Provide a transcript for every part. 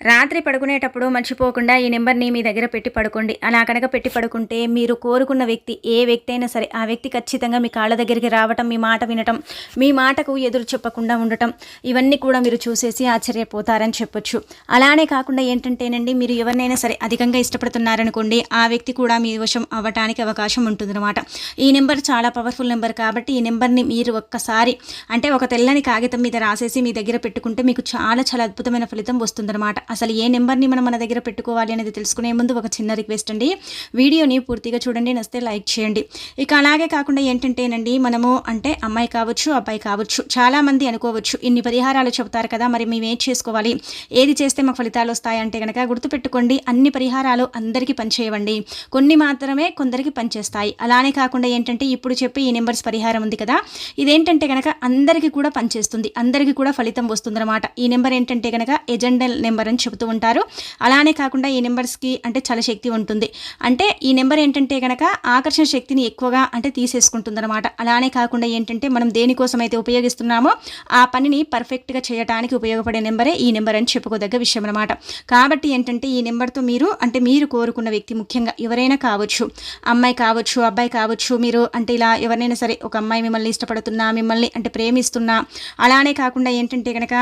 రాత్రి పడుకునేటప్పుడు మర్చిపోకుండా ఈ నెంబర్ని మీ దగ్గర పెట్టి పడుకోండి. అలా కనుక పెట్టి పడుకుంటే మీరు కోరుకున్న వ్యక్తి ఏ వ్యక్తి అయినా సరే ఆ వ్యక్తి ఖచ్చితంగా మీ కాళ్ళ దగ్గరికి రావటం మీ మాట వినటం మీ మాటకు ఎదురు చెప్పకుండా ఉండటం ఇవన్నీ కూడా మీరు చూసేసి ఆశ్చర్యపోతారని చెప్పొచ్చు. అలానే కాకుండా ఏంటంటేనండి మీరు ఎవరినైనా సరే అధికంగా ఇష్టపడుతున్నారనుకోండి ఆ వ్యక్తి కూడా మీ వశం అవ్వటానికి అవకాశం ఉంటుందన్నమాట. ఈ నెంబర్ చాలా పవర్ఫుల్ నెంబర్ కాబట్టి ఈ నెంబర్ని మీరు ఒక్కసారి అంటే ఒక తెల్లని కాగితం మీద రాసేసి మీ దగ్గర పెట్టుకుంటే మీకు చాలా చాలా అద్భుతమైన ఫలితం వస్తుందన్నమాట. అసలు ఏ నెంబర్ని మనం మన దగ్గర పెట్టుకోవాలి అనేది తెలుసుకునే ముందు ఒక చిన్న రిక్వెస్ట్ అండి. వీడియోని పూర్తిగా చూడండి నస్తే లైక్ చేయండి. ఇక అలాగే కాకుండా ఏంటంటేనండి మనము అంటే అమ్మాయి కావచ్చు అబ్బాయి కావచ్చు చాలామంది అనుకోవచ్చు ఇన్ని పరిహారాలు చెబుతారు కదా మరి మేము ఏం చేసుకోవాలి? ఏది చేస్తే మాకు ఫలితాలు వస్తాయంటే కనుక గుర్తుపెట్టుకోండి అన్ని పరిహారాలు అందరికీ పనిచేయవండి. కొన్ని మాత్రమే కొందరికి పనిచేస్తాయి. అలానే కాకుండా ఏంటంటే ఇప్పుడు చెప్పి ఈ నెంబర్స్ పరిహారం ఉంది కదా ఇదేంటంటే కనుక అందరికీ కూడా పనిచేస్తుంది అందరికీ కూడా ఫలితం వస్తుందన్నమాట. ఈ నెంబర్ ఏంటంటే కనుక ఎజెండల్ నెంబర్ అని చెబుతూ ఉంటారు. అలానే కాకుండా ఈ నెంబర్స్కి అంటే చాలా శక్తి ఉంటుంది. అంటే ఈ నెంబర్ ఏంటంటే కనుక ఆకర్షణ శక్తిని ఎక్కువగా అంటే తీసేసుకుంటుంది అనమాట అలానే కాకుండా ఏంటంటే మనం దేనికోసం అయితే ఉపయోగిస్తున్నామో ఆ పనిని పర్ఫెక్ట్గా చేయడానికి ఉపయోగపడే నెంబరే ఈ నెంబర్ అని చెప్పుకోదగ్గ విషయం అనమాట కాబట్టి ఏంటంటే ఈ నెంబర్తో మీరు అంటే మీరు కోరుకున్న వ్యక్తి ముఖ్యంగా ఎవరైనా కావచ్చు అమ్మాయి కావచ్చు అబ్బాయి కావచ్చు మీరు అంటే ఇలా ఎవరైనా సరే ఒక అమ్మాయి మిమ్మల్ని ఇష్టపడుతున్నా మిమ్మల్ని అంటే ప్రేమిస్తున్నా అలానే కాకుండా ఏంటంటే కనుక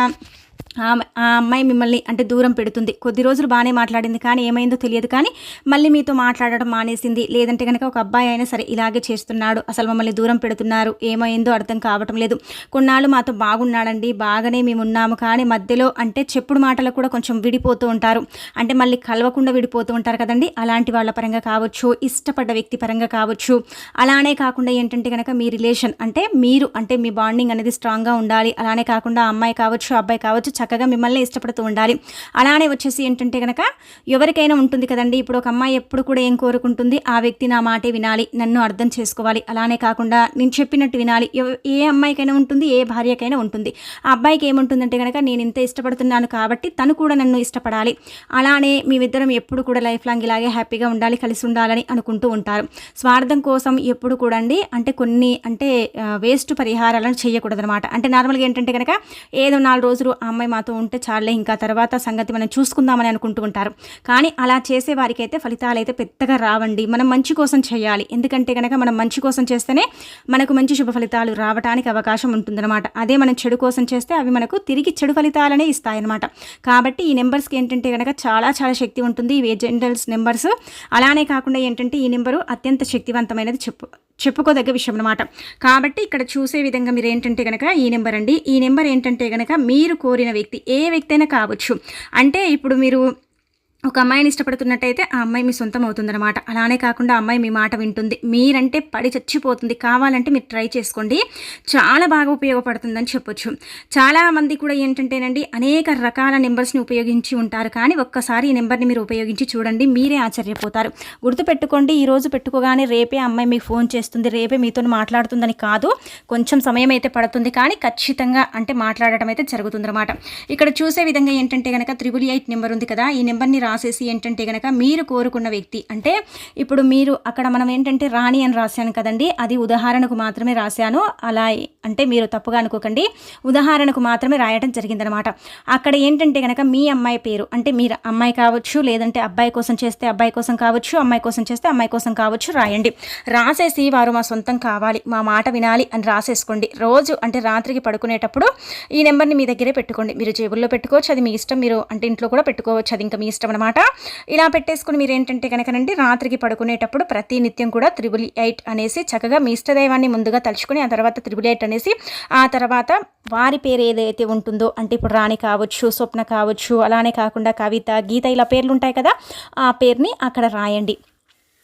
ఆ అమ్మాయి మిమ్మల్ని అంటే దూరం పెడుతుంది. కొద్ది రోజులు బాగానే మాట్లాడింది కానీ ఏమైందో తెలియదు కానీ మళ్ళీ మీతో మాట్లాడడం మానేసింది. లేదంటే కనుక ఒక అబ్బాయి అయినా సరే ఇలాగే చేస్తున్నాడు. అసలు మమ్మల్ని దూరం పెడుతున్నారు. ఏమైందో అర్థం కావటం లేదు. కొన్నాళ్ళు మాతో బాగున్నాడండి. బాగానే మేము ఉన్నాము కానీ మధ్యలో అంటే చెప్పుడు మాటలు కూడా కొంచెం విడిపోతూ ఉంటారు. అంటే మళ్ళీ కలవకుండా విడిపోతూ ఉంటారు కదండి. అలాంటి వాళ్ళ పరంగా కావచ్చు ఇష్టపడ్డ వ్యక్తి పరంగా కావచ్చు. అలానే కాకుండా ఏంటంటే కనుక మీ రిలేషన్ అంటే మీరు అంటే మీ బాండింగ్ అనేది స్ట్రాంగ్గా ఉండాలి. అలానే కాకుండా అమ్మాయి కావచ్చు అబ్బాయి కావచ్చు చక్కగా మిమ్మల్ని ఇష్టపడుతూ ఉండాలి. అలానే వచ్చేసి ఏంటంటే కనుక ఎవరికైనా ఉంటుంది కదండి. ఇప్పుడు ఒక అమ్మాయి ఎప్పుడు కూడా ఏం కోరుకుంటుంది? ఆ వ్యక్తి నా మాటే వినాలి. నన్ను అర్థం చేసుకోవాలి. అలానే కాకుండా నేను చెప్పినట్టు వినాలి. ఏ అమ్మాయికైనా ఉంటుంది ఏ భార్యకైనా ఉంటుంది. ఆ అబ్బాయికి ఏముంటుందంటే కనుక నేను ఇంత ఇష్టపడుతున్నాను కాబట్టి తను కూడా నన్ను ఇష్టపడాలి. అలానే మేమిద్దరం ఎప్పుడు కూడా లైఫ్ లాంగ్ ఇలాగే హ్యాపీగా ఉండాలి కలిసి ఉండాలని అనుకుంటూ ఉంటారు. స్వార్థం కోసం ఎప్పుడు కూడా అండి అంటే కొన్ని అంటే వేస్ట్ పరిహారాలను చేయకూడదనమాట అంటే నార్మల్గా ఏంటంటే కనుక ఏదో నాలుగు రోజులు ఆ అమ్మాయి మాతో ఉంటే చాలే ఇంకా తర్వాత సంగతి మనం చూసుకుందామని అనుకుంటూ ఉంటారు. కానీ అలా చేసే వారికైతే ఫలితాలు అయితే పెద్దగా రావండి. మనం మంచి కోసం చేయాలి. ఎందుకంటే కనుక మనం మంచి కోసం చేస్తేనే మనకు మంచి శుభ ఫలితాలు రావడానికి అవకాశం ఉంటుందన్నమాట. అదే మనం చెడు కోసం చేస్తే అవి మనకు తిరిగి చెడు ఫలితాలనే ఇస్తాయన్నమాట. కాబట్టి ఈ నెంబర్స్కి ఏంటంటే కనుక చాలా చాలా శక్తి ఉంటుంది. ఇవి ఏజెంటల్స్ నెంబర్స్. అలానే కాకుండా ఏంటంటే ఈ నెంబరు అత్యంత శక్తివంతమైనది చెప్పు చెప్పుకోదగ్గ విషయం అనమాట కాబట్టి ఇక్కడ చూసే విధంగా మీరు ఏంటంటే కనుక ఈ నెంబర్ అండి. ఈ నెంబర్ ఏంటంటే కనుక మీరు కోరిన వ్యక్తి ఏ వ్యక్తి అయినా కావచ్చు. అంటే ఇప్పుడు మీరు ఒక అమ్మాయిని ఇష్టపడుతున్నట్టయితే ఆ అమ్మాయి మీ సొంతం అవుతుందన్నమాట. అలానే కాకుండా అమ్మాయి మీ మాట వింటుంది. మీరంటే పడి చచ్చిపోతుంది. కావాలంటే మీరు ట్రై చేసుకోండి. చాలా బాగా ఉపయోగపడుతుందని చెప్పొచ్చు. చాలామంది కూడా ఏంటంటేనండి అనేక రకాల నెంబర్స్ని ఉపయోగించి ఉంటారు. కానీ ఒక్కసారి ఈ నెంబర్ని మీరు ఉపయోగించి చూడండి మీరే ఆశ్చర్యపోతారు. గుర్తుపెట్టుకోండి ఈరోజు పెట్టుకోగానే రేపే అమ్మాయి మీకు ఫోన్ చేస్తుంది రేపే మీతో మాట్లాడుతుందని కాదు. కొంచెం సమయం అయితే పడుతుంది. కానీ ఖచ్చితంగా అంటే మాట్లాడటం అయితే జరుగుతుందన్నమాట. ఇక్కడ చూసే విధంగా ఏంటంటే కనుక త్రిబుల్ ఎయిట్ నెంబర్ ఉంది కదా ఈ నెంబర్ని రాసేసి ఏంటంటే కనుక మీరు కోరుకున్న వ్యక్తి అంటే ఇప్పుడు మీరు అక్కడ మనం ఏంటంటే రాణి అని రాశాను కదండి అది ఉదాహరణకు మాత్రమే రాశాను. అలా అంటే మీరు తప్పుగా అనుకోకండి. ఉదాహరణకు మాత్రమే రాయడం జరిగిందనమాట. అక్కడ ఏంటంటే కనుక మీ అమ్మాయి పేరు అంటే మీరు అమ్మాయి కావచ్చు లేదంటే అబ్బాయి కోసం చేస్తే అబ్బాయి కోసం కావచ్చు అమ్మాయి కోసం చేస్తే అమ్మాయి కోసం కావచ్చు రాయండి. రాసేసి వారు మా సొంతం కావాలి మా మాట వినాలి అని రాసేసుకోండి. రోజు అంటే రాత్రికి పడుకునేటప్పుడు ఈ నెంబర్ని మీ దగ్గరే పెట్టుకోండి. మీరు జేబుల్లో పెట్టుకోవచ్చు అది మీ ఇష్టం మీరు అంటే ఇంట్లో కూడా పెట్టుకోవచ్చు అది ఇంకా మీ ఇష్టం అనమాట ఇలా పెట్టేసుకుని మీరు ఏంటంటే కనుకనండి రాత్రికి పడుకునేటప్పుడు ప్రతి నిత్యం కూడా త్రిబుల్ ఎయిట్ అనేసి చక్కగా మీ ఇష్టదైవాన్ని ముందుగా తలుచుకుని ఆ తర్వాత త్రిబుల్ ఎయిట్ అనేసి ఆ తర్వాత వారి పేరు ఏదైతే ఉంటుందో అంటే ఇప్పుడు రాణి కావచ్చు స్వప్న కావచ్చు అలానే కాకుండా కవిత గీత ఇలా పేర్లు ఉంటాయి కదా ఆ పేరుని అక్కడ రాయండి.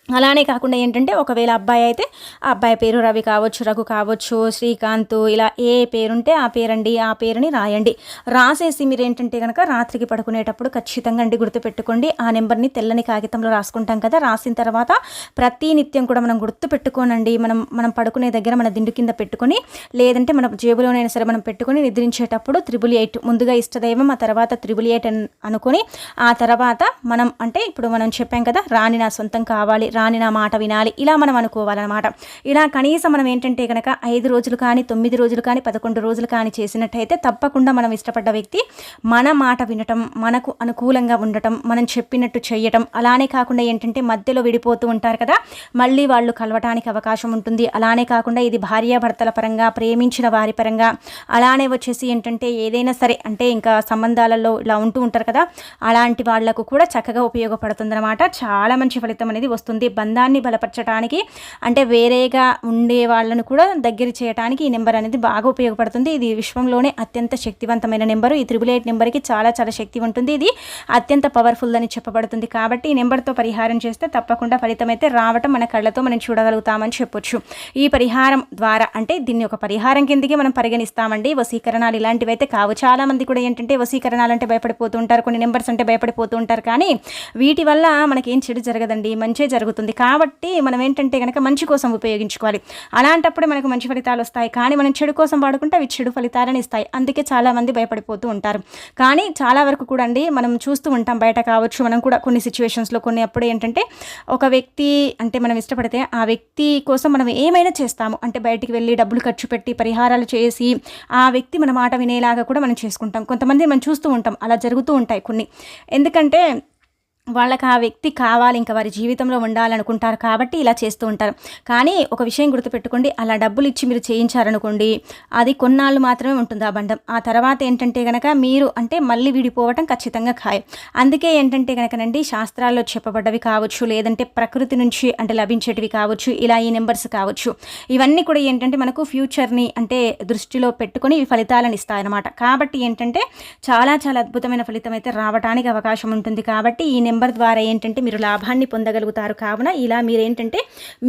అలానే కాకుండా ఏంటంటే ఒకవేళ అబ్బాయి అయితే ఆ అబ్బాయి పేరు రవి కావచ్చు రఘు కావచ్చు శ్రీకాంత్ ఇలా ఏ పేరుంటే ఆ పేరండి ఆ పేరుని రాయండి. రాసేసి మీరు ఏంటంటే కనుక రాత్రికి పడుకునేటప్పుడు ఖచ్చితంగా అండి గుర్తుపెట్టుకోండి. ఆ నెంబర్ని తెల్లని కాగితంలో రాసుకుంటాం కదా రాసిన తర్వాత ప్రతి నిత్యం కూడా మనం గుర్తు పెట్టుకోనండి మనం మనం పడుకునే దగ్గర మన దిండు కింద పెట్టుకొని లేదంటే మన జేబులోనైనా సరే మనం పెట్టుకొని నిద్రించేటప్పుడు త్రిబుల్ ఎయిట్ ముందుగా ఇష్టదైవం ఆ తర్వాత త్రిబుల్ ఎయిట్ అనుకొని ఆ తర్వాత మనం అంటే ఇప్పుడు మనం చెప్పాం కదా రాణి నా సొంతం కావాలి రాని నా మాట వినాలి. ఇలా మనం అనుకోవాలన్నమాట. ఇలా కనీసం మనం ఏంటంటే కనుక ఐదు రోజులు కానీ తొమ్మిది రోజులు కానీ పదకొండు రోజులు కానీ చేసినట్టయితే తప్పకుండా మనం ఇష్టపడ్డ వ్యక్తి మన మాట వినటం మనకు అనుకూలంగా ఉండటం మనం చెప్పినట్టు చేయటం అలానే కాకుండా ఏంటంటే మధ్యలో విడిపోతూ ఉంటారు కదా మళ్ళీ వాళ్ళు కలవటానికి అవకాశం ఉంటుంది. అలానే కాకుండా ఇది భార్యాభర్తల పరంగా ప్రేమించిన వారి పరంగా అలానే వచ్చేసి ఏంటంటే ఏదైనా సరే అంటే ఇంకా సంబంధాలలో ఇలా ఉంటూ ఉంటారు కదా అలాంటి వాళ్ళకు కూడా చక్కగా ఉపయోగపడుతుంది అనమాట చాలా మంచి ఫలితం అనేది వస్తుంది. బంధాన్ని బలపరచడానికి అంటే వేరేగా ఉండే వాళ్ళను కూడా దగ్గర చేయడానికి ఈ నెంబర్ అనేది బాగా ఉపయోగపడుతుంది. ఇది విశ్వంలోనే అత్యంత శక్తివంతమైన నెంబరు. ఈ త్రిబుల్ ఎయిట్ నెంబర్కి చాలా చాలా శక్తి ఉంటుంది. ఇది అత్యంత పవర్ఫుల్ అని చెప్పబడుతుంది. కాబట్టి ఈ నెంబర్తో పరిహారం చేస్తే తప్పకుండా ఫలితం అయితే రావటం మన కళ్ళతో మనం చూడగలుగుతామని చెప్పొచ్చు. ఈ పరిహారం ద్వారా అంటే దీన్ని ఒక పరిహారం కిందకి మనం పరిగణిస్తామండి. వసీకరణాలు ఇలాంటివి అయితే కావు. చాలా మంది కూడా ఏంటంటే వసీకరణాలు అంటే భయపడిపోతూ ఉంటారు. కొన్ని నెంబర్స్ అంటే భయపడిపోతూ ఉంటారు. కానీ వీటి వల్ల మనకేం చెడు జరగదండి. మంచి జరుగుతుంది. కాబట్టి మనం ఏంటంటే కనుక మంచి కోసం ఉపయోగించుకోవాలి. అలాంటప్పుడే మనకు మంచి ఫలితాలు వస్తాయి. కానీ మనం చెడు కోసం వాడుకుంటే అవి చెడు ఫలితాలను ఇస్తాయి. అందుకే చాలామంది భయపడిపోతూ ఉంటారు. కానీ చాలా వరకు కూడా అండి మనం చూస్తూ ఉంటాం బయట కావచ్చు. మనం కూడా కొన్ని సిచ్యువేషన్స్లో కొన్ని అప్పుడు ఏంటంటే ఒక వ్యక్తి అంటే మనం ఇష్టపడితే ఆ వ్యక్తి కోసం మనం ఏమైనా చేస్తాము. అంటే బయటికి వెళ్ళి డబ్బులు ఖర్చు పెట్టి పరిహారాలు చేసి ఆ వ్యక్తి మన మాట వినేలాగా కూడా మనం చేసుకుంటాం. కొంతమంది మనం చూస్తూ ఉంటాం. అలా జరుగుతూ ఉంటాయి కొన్ని. ఎందుకంటే వాళ్ళకి ఆ వ్యక్తి కావాలి ఇంకా వారి జీవితంలో ఉండాలనుకుంటారు కాబట్టి ఇలా చేస్తూ ఉంటారు. కానీ ఒక విషయం గుర్తుపెట్టుకోండి అలా డబ్బులు ఇచ్చి మీరు చేయించారనుకోండి అది కొన్నాళ్ళు మాత్రమే ఉంటుంది ఆ బంధం. ఆ తర్వాత ఏంటంటే కనుక మీరు అంటే మళ్ళీ విడిపోవటం ఖచ్చితంగా ఖాయం. అందుకే ఏంటంటే కనుకనండి శాస్త్రాల్లో చెప్పబడ్డవి కావచ్చు లేదంటే ప్రకృతి నుంచి అంటే లభించేటివి కావచ్చు ఇలా ఈ నెంబర్స్ కావచ్చు. ఇవన్నీ కూడా ఏంటంటే మనకు ఫ్యూచర్ని అంటే దృష్టిలో పెట్టుకొని ఇవి ఫలితాలను ఇస్తాయన్నమాట. కాబట్టి ఏంటంటే చాలా చాలా అద్భుతమైన ఫలితం అయితే రావడానికి అవకాశం ఉంటుంది కాబట్టి ఈ నెంబర్ ద్వారా ఏంటంటే మీరు లాభాన్ని పొందగలుగుతారు. కావున ఇలా మీరేంటంటే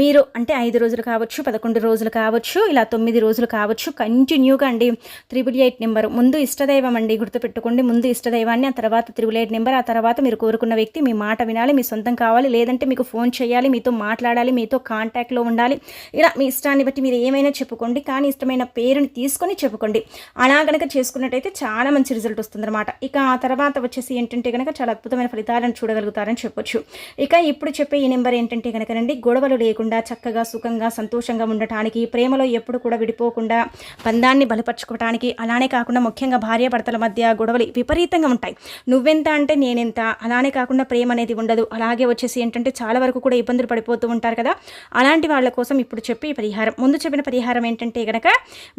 మీరు అంటే ఐదు రోజులు కావచ్చు పదకొండు రోజులు కావచ్చు ఇలా తొమ్మిది రోజులు కావచ్చు కంటిన్యూగా అండి త్రిబుల్ ఎయిట్ నెంబర్. ముందు ఇష్టదైవం అండి గుర్తుపెట్టుకోండి. ముందు ఇష్టదైవాన్ని ఆ తర్వాత త్రిబుల్ ఎయిట్ నెంబర్ ఆ తర్వాత మీరు కోరుకున్న వ్యక్తి మీ మాట వినాలి మీ సొంతం కావాలి లేదంటే మీకు ఫోన్ చేయాలి మీతో మాట్లాడాలి మీతో కాంటాక్ట్లో ఉండాలి. ఇలా మీ ఇష్టాన్ని బట్టి మీరు ఏమైనా చెప్పుకోండి కానీ ఇష్టమైన పేరుని తీసుకొని చెప్పుకోండి. అలా కనుక చేసుకున్నట్టయితే చాలా మంచి రిజల్ట్ వస్తుందన్నమాట. ఇక ఆ తర్వాత వచ్చేసి ఏంటంటే కనుక చాలా అద్భుతమైన ఫలితాలను చూడ చూడగలుగుతారని చెప్పొచ్చు. ఇక ఇప్పుడు చెప్పే ఈ నెంబర్ ఏంటంటే కనుకనండి గొడవలు లేకుండా చక్కగా సుఖంగా సంతోషంగా ఉండటానికి ప్రేమలో ఎప్పుడు కూడా విడిపోకుండా బంధాన్ని బలపరచుకోవడానికి అలానే కాకుండా ముఖ్యంగా భార్యాభర్తల మధ్య గొడవలు విపరీతంగా ఉంటాయి. నువ్వెంత అంటే నేనెంత? అలానే కాకుండా ప్రేమ అనేది ఉండదు. అలాగే వచ్చేసి ఏంటంటే చాలా వరకు కూడా ఇబ్బందులు పడిపోతూ ఉంటారు కదా. అలాంటి వాళ్ళ కోసం ఇప్పుడు చెప్పి పరిహారం. ముందు చెప్పిన పరిహారం ఏంటంటే కనుక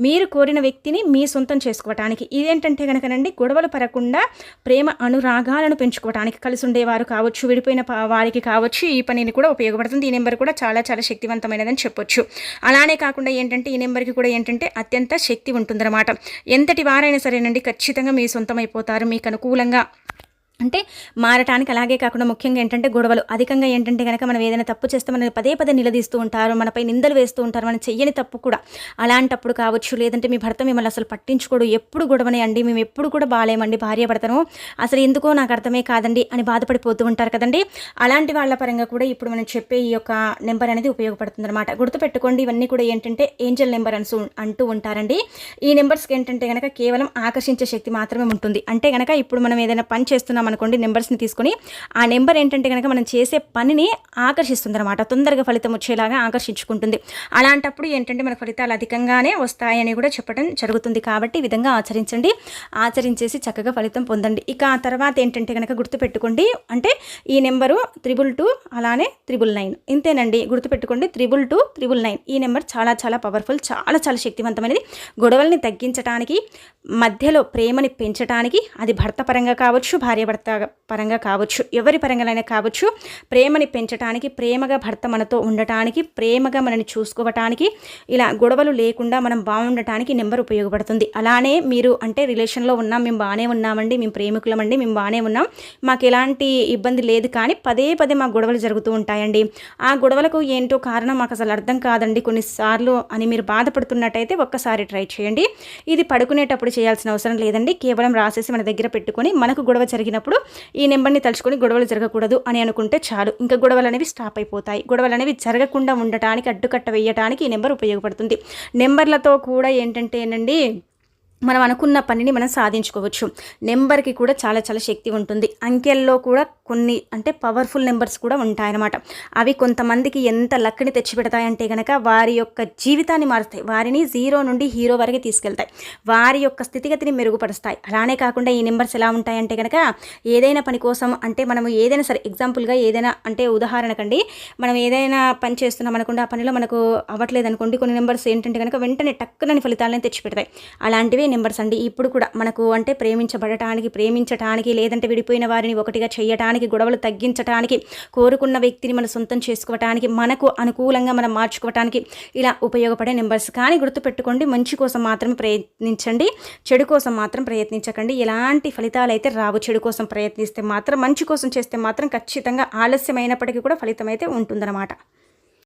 మీరు కోరిన వ్యక్తిని మీ సొంతం చేసుకోవటానికి. ఇదేంటంటే కనుకనండి గొడవలు పడకుండా ప్రేమ అనురాగాలను పెంచుకోవటానికి కలిసి ఉండేవారు. వారు కావచ్చు విడిపోయిన వారికి కావచ్చు ఈ పనిని కూడా ఉపయోగపడుతుంది. ఈ నెంబర్ కూడా చాలా చాలా శక్తివంతమైనదని చెప్పొచ్చు. అలానే కాకుండా ఏంటంటే ఈ నెంబర్కి కూడా ఏంటంటే అత్యంత శక్తి ఉంటుందన్నమాట. ఎంతటి వారైనా సరేనండి ఖచ్చితంగా మీ సొంతం అయిపోతారు మీకు అనుకూలంగా అంటే మారటానికి అలాగే కాకుండా ముఖ్యంగా ఏంటంటే గొడవలు. అధికంగా ఏంటంటే కనుక మనం ఏదైనా తప్పు చేస్తే మనం పదే పదే నిలదీస్తూ ఉంటారు మనపై నిందలు వేస్తూ ఉంటారు మనం చెయ్యని తప్పు కూడా. అలాంటప్పుడు కావచ్చు లేదంటే మీ భర్త మిమ్మల్ని అసలు పట్టించుకోడు. ఎప్పుడు గొడవనే అండి మేము ఎప్పుడు కూడా బాగాలేమండి భార్య భర్తను. అసలు ఎందుకో నాకు అర్థమే కాదండి అని బాధపడిపోతూ ఉంటారు కదండి. అలాంటి వాళ్ళ పరంగా కూడా ఇప్పుడు మనం చెప్పే ఈ యొక్క నెంబర్ అనేది ఉపయోగపడుతుంది అనమాట గుర్తుపెట్టుకోండి ఇవన్నీ కూడా ఏంటంటే ఏంజల్ నెంబర్ అని అంటూ ఉంటారండి. ఈ నెంబర్స్కి ఏంటంటే కనుక కేవలం ఆకర్షించే శక్తి మాత్రమే ఉంటుంది. అంటే కనుక ఇప్పుడు మనం ఏదైనా పని చేస్తున్నాం అనుకోండి నెంబర్స్ని తీసుకొని ఆ నెంబర్ ఏంటంటే కనుక మనం చేసే పనిని ఆకర్షిస్తుంది అనమాట తొందరగా ఫలితం వచ్చేలాగా ఆకర్షించుకుంటుంది. అలాంటప్పుడు ఏంటంటే మన ఫలితాలు అధికంగానే వస్తాయని కూడా చెప్పడం జరుగుతుంది. కాబట్టి ఈ విధంగా ఆచరించండి. ఆచరించేసి చక్కగా ఫలితం పొందండి. ఇక ఆ తర్వాత ఏంటంటే కనుక గుర్తుపెట్టుకోండి. అంటే ఈ నెంబరు త్రిబుల్ టూ అలానే త్రిబుల్ నైన్ ఇంతేనండి. గుర్తుపెట్టుకోండి త్రిబుల్ టూ త్రిబుల్ నైన్ ఈ నెంబర్ చాలా చాలా పవర్ఫుల్ చాలా చాలా శక్తివంతమైనది. గొడవల్ని తగ్గించడానికి మధ్యలో ప్రేమని పెంచడానికి అది భర్త పరంగా కావచ్చు భార్య భర్త పరంగా కావచ్చు ఎవరి పరంగానైనా కావచ్చు ప్రేమని పెంచడానికి ప్రేమగా భర్త మనతో ఉండటానికి ప్రేమగా మనని చూసుకోవటానికి ఇలా గొడవలు లేకుండా మనం బాగుండటానికి నెంబర్ ఉపయోగపడుతుంది. అలానే మీరు అంటే రిలేషన్లో ఉన్నాం మేము బాగానే ఉన్నామండి మేము ప్రేమికులమండి మేము బాగానే ఉన్నాం మాకు ఎలాంటి ఇబ్బంది లేదు కానీ పదే పదే మాకు గొడవలు జరుగుతూ ఉంటాయండి. ఆ గొడవలకు ఏంటో కారణం మాకు అసలు అర్థం కాదండి. కొన్నిసార్లు అని మీరు బాధపడుతున్నట్టయితే ఒక్కసారి ట్రై చేయండి. ఇది పడుకునేటప్పుడు చేయాల్సిన అవసరం లేదండి. కేవలం రాసేసి మన దగ్గర పెట్టుకొని మనకు గొడవ జరిగినప్పుడు ఉన్నప్పుడు ఈ నెంబర్ని తలుచుకొని గొడవలు జరగకూడదు అని అనుకుంటే చాలు. ఇంకా గొడవలు అనేవి స్టాప్ అయిపోతాయి. గొడవలు అనేవి జరగకుండా ఉండటానికి అడ్డుకట్ట వేయటానికి ఈ నెంబర్ ఉపయోగపడుతుంది. నెంబర్లతో కూడా ఏంటంటే ఏనండి మనం అనుకున్న పనిని మనం సాధించుకోవచ్చు. నెంబర్కి కూడా చాలా చాలా శక్తి ఉంటుంది. అంకెల్లో కూడా కొన్ని అంటే పవర్ఫుల్ నెంబర్స్ కూడా ఉంటాయన్నమాట. అవి కొంతమందికి ఎంత లక్ని తెచ్చిపెడతాయంటే కనుక వారి యొక్క జీవితాన్ని మారుస్తాయి. వారిని జీరో నుండి హీరో వరకు తీసుకెళ్తాయి. వారి యొక్క స్థితిగతిని మెరుగుపరుస్తాయి. అలానే కాకుండా ఈ నెంబర్స్ ఎలా ఉంటాయంటే కనుక ఏదైనా పని కోసం అంటే మనం ఏదైనా సరే ఎగ్జాంపుల్గా ఏదైనా అంటే ఉదాహరణకండి మనం ఏదైనా పని చేస్తున్నాం అనుకోండి ఆ పనిలో మనకు అవ్వట్లేదు అనుకోండి కొన్ని నెంబర్స్ ఏంటంటే కనుక వెంటనే టక్కునని ఫలితాలను తెచ్చిపెడతాయి. అలాంటివి నెంబర్స్ అండి. ఇప్పుడు కూడా మనకు అంటే ప్రేమించబడటానికి ప్రేమించటానికి లేదంటే విడిపోయిన వారిని ఒకటిగా చేయటానికి గొడవలు తగ్గించటానికి కోరుకున్న వ్యక్తిని మనం సొంతం చేసుకోవటానికి మనకు అనుకూలంగా మనం మార్చుకోవటానికి ఇలా ఉపయోగపడే నెంబర్స్. కానీ గుర్తుపెట్టుకోండి మంచి కోసం మాత్రమే ప్రయత్నించండి చెడు కోసం మాత్రం ప్రయత్నించకండి. ఎలాంటి ఫలితాలు అయితే రావు చెడు కోసం ప్రయత్నిస్తే మాత్రం మంచి కోసం చేస్తే మాత్రం ఖచ్చితంగా ఆలస్యమైనప్పటికీ కూడా ఫలితం అయితే ఉంటుందన్నమాట.